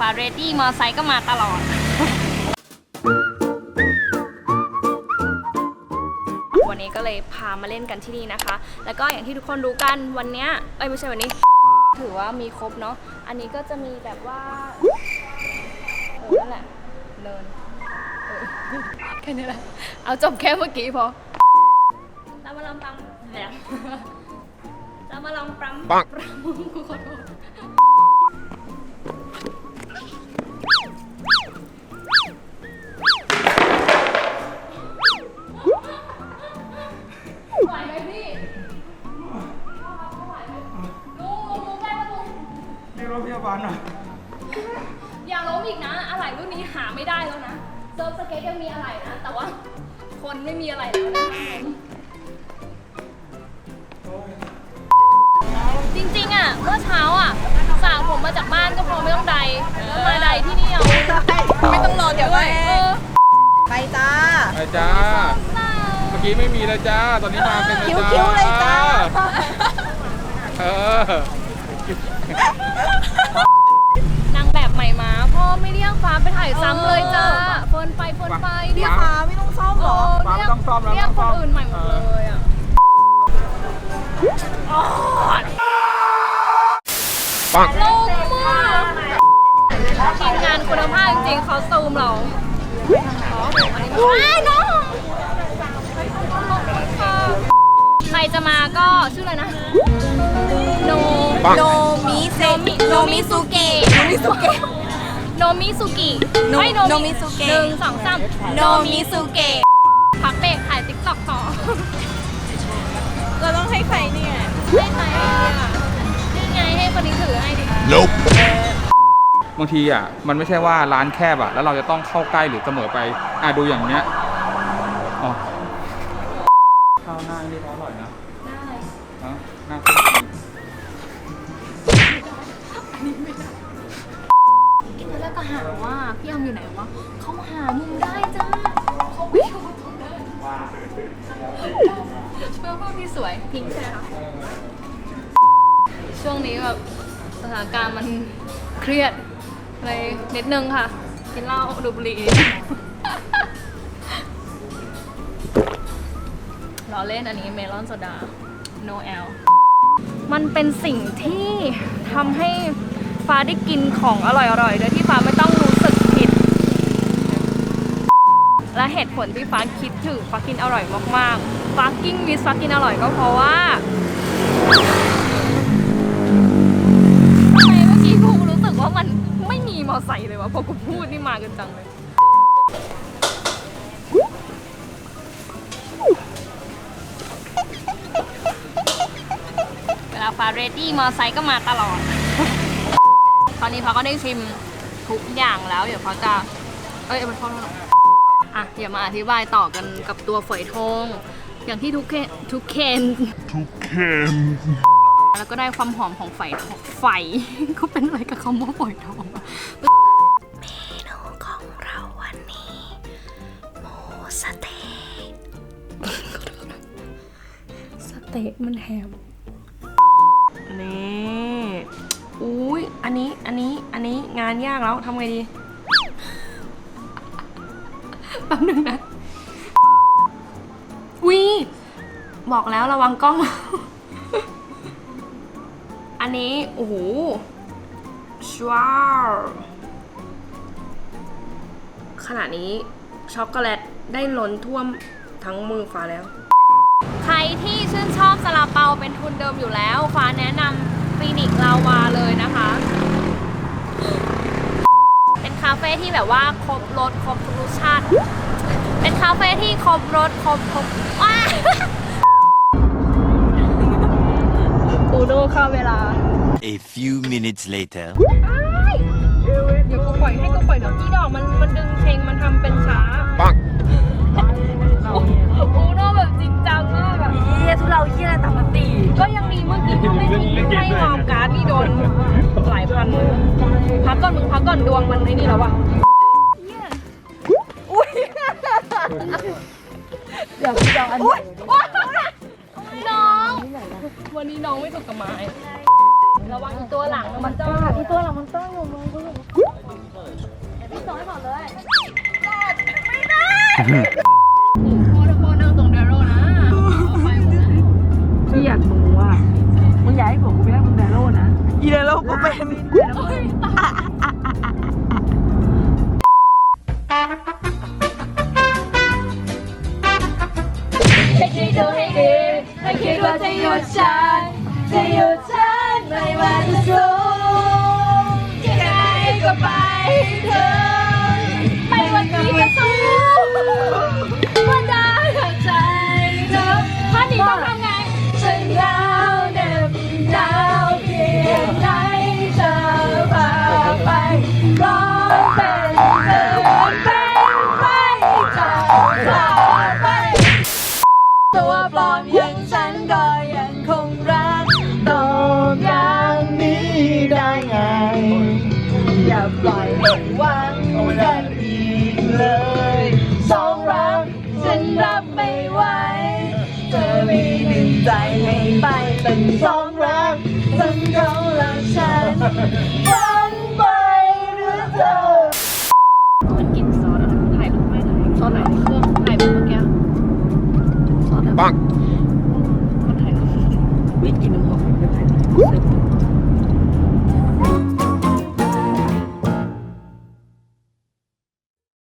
ฟ้าเรดดี้มอไซค์ก็มาตลอด วันนี้ก็เลยพามาเล่นกันที่นี่นะคะ แล้วก็อย่างที่ทุกคนรู้กันวันเนี้ยเอ้ยไม่ใช่วันนี้ ถือว่ามีครบเนาะอันนี้ก็จะมีแบบว่าเออนั่นแหละเนินเออแค่นี้แหละเอาจบแค่เมื่อกี้พอเรามาลองตำแหลมเรามาลองปรำปังปรำกูขอโทษ หน่อย อย่าล้มอีกนะ อะไรรุ่นนี้หาไม่ได้แล้วนะเซิร์ฟสเก็ตยังมีอะไรนะ แต่ว่าคนไม่มีอะไรแล้วนะจริงๆอะเมื่อเช้าอะสาวผมมาจากบ้านก็พอไม่ต้องใดก็มาใดที่นี่เอาไม่ต้องรอเดี๋ยวเอไปอไปจ้าไปจ้า เมื่อกี้ไม่มีแล้วจ้า ตอนนี้มาเป็นแล้วจ้าคิ้วๆเลยจ้า เออ ไม่เรียกฟ้าไปถ่ายซ้ำเลยจ้าเฟิร์นไปเฟิร์นไปเรียกฟ้าไม่ต้องซ่อมเหรอฟ้าไม่ต้องซ่อมแล้วเรียกไม่คต้อนงซ่อมอื่นใหม่หมดเลยอะปังลงมากทีมงานคุณภาพจริงๆเขาซูมเราอ๋ออันนี้ว้ายน้องใครจะมาก็ชื่ออะไรนะ โนปังโนมิเซโนมิสุเกะโนมิสุเกะ โนมิสุกิโนไม่โนมิสุเกะ หนึ่งสองสามโนมิสุเกะพักเบรกถ่ายติ๊กต็อกต่อเราต้องให้ใครเนี่ยให้ใครอะนี่ไงให้คนนี้ถือให้ดิ Nope บางทีอะมันไม่ใช่ว่าร้านแคบอะแล้วเราจะต้องเข้าใกล้หรือเสมอไปอะดูอย่างเนี้ยอ๋อข้าวหน้านี่เขาอร่อยนะ อยู่ไหนวะเขาหามุมได้จ้าเขาไม่อยู่ตรงนั้นเพื่อนพี่สวยพิงค์ใช่ไหมคะช่วงนี้แบบสถานการณ์มันเครียดเลยนิดนึงค่ะ กินเหล้าดูดบุหรี่ล้อเล่นอันนี้เมลอนโซดา no L มันเป็นสิ่งที่ทำให้ฟ้าได้กินของอร่อยๆ โดยที่ฟ้าไม่ต้องรู้สึกผิด และเหตุผลที่ฟ้าคิดถึงฟ้ากินอร่อยมากๆฟ้ากิ้งวิสฟ้ากินอร่อยก็เพราะว่าทำไมเมื่อกี้กูรู้สึกว่ามันไม่มีมอไซค์เลยวะพอกูพูดนี่มากันจังเลยเวลาฟ้าเรดดี้มอไซค์ก็มาตลอด ตอนนี้ฟ้าก็ได้ชิมทุกอย่างแล้ว เดี๋ยวฟ้าจะ เอ้ยเอาไปทอดแล้ว อะเดี๋ยวมาอธิบายต่อกันกับตัวฝอยทอง อย่างที่ทุกเคนทุกเคนทุกเคนแล้วก็ได้ความหอมของไฟทองไฟ ก็เป็นอะไรกับคำว่าฝอยทองอะเมนูของเราวันนี้หมูสเต๊กสเต๊กมันแฮมนี่อุ้ยอันนี้อันนี้อันนี้งานยากแล้วทำไงดี แป๊บนึงนะวิบอกแล้วระวังกล้อง อันนี้ โอ้โหชวาวขณะนี้ช็อกโกแลตได้ล้นท่วมทั้งมือฟ้าแล้ว ใครที่ชื่นชอบซาลาเปาเป็นทุนเดิมอยู่แล้ว ฟ้าแนะนำคลินิกลาวาเลยนะคะาเฟ่ที่แบบว่าครบรสครบทุกรสชาติ เป็นคาเฟ่ที่ครบรสครบครบว้าอูโดเข้าเวลา A few minutes later. เดี๋ยวกูปล่อยให้กูปล่อยเดี๋ยวกี้ดอกมันมันดึงเพลงมันทำเป็นช้าปังอูโดแบบจริงจังมากอะเฮียทุเราเฮียอะไรต่างกันตี ก็ยังดีเมื่อกี้ถ้าไม่มีให้วอมการ์ดนี่โดน หลายพันเลยพักก่อนมึงพักก่อนดวงมันไอ้นี่แล้วอะอยากจองอันนี้น้อง วันนี้น้องไม่ถูกกับไม้ระวังอีตัวหลังมันจ้องอีตัวหลังมันจ้องอยู่มึงโค ให้ดูให้ดีไม่คิดว่าจะหยุดฉันจะหยุดฉันไม่ว่าจะสูงแค่ไหนก็ไป ใจให้ไปเป็นสองรักทั้งเขาและฉันฉันไปหรือเธอมันกินซอสอะถ่ายรูปไม่ถ่ายซอสไหนเครื่องถ่ายเมื่อกี้ซอสอะไรปังคนถ่ายวิกินน้ำหอมไม่ถ่าย